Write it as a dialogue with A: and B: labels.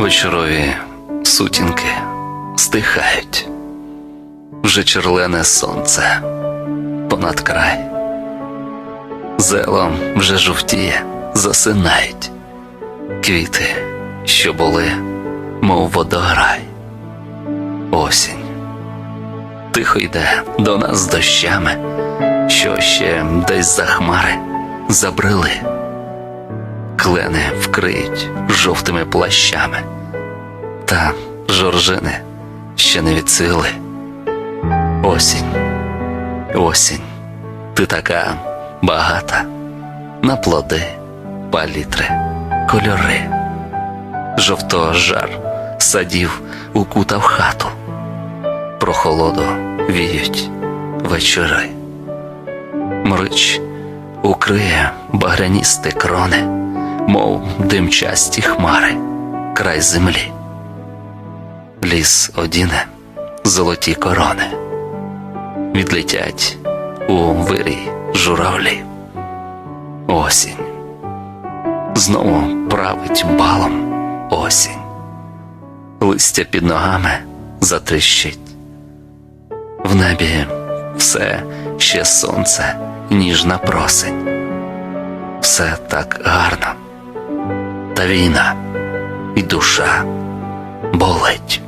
A: Вечорові сутінки стихають, вже черлене сонце понад край. Зелом вже жовтіє, засинають квіти, що були, мов водограй. Осінь тихо йде до нас дощами, що ще десь за хмари забрели. Клени вкриють жовтими плащами, та жоржини ще не відцвіли. Осінь, осінь, ти така багата на плоди, палітри, кольори. Жовто жар садів укутав хату, прохолоду віють вечори. Мрич укриє багряністи крони, мов димчасті хмари, край землі. Ліс одіне золоті корони, відлетять у вирій журавлі. Осінь знову править балом осінь, листя під ногами затріщить. В небі все ще сонце, ніжна просень. Все так гарно. Та війна і душа болить.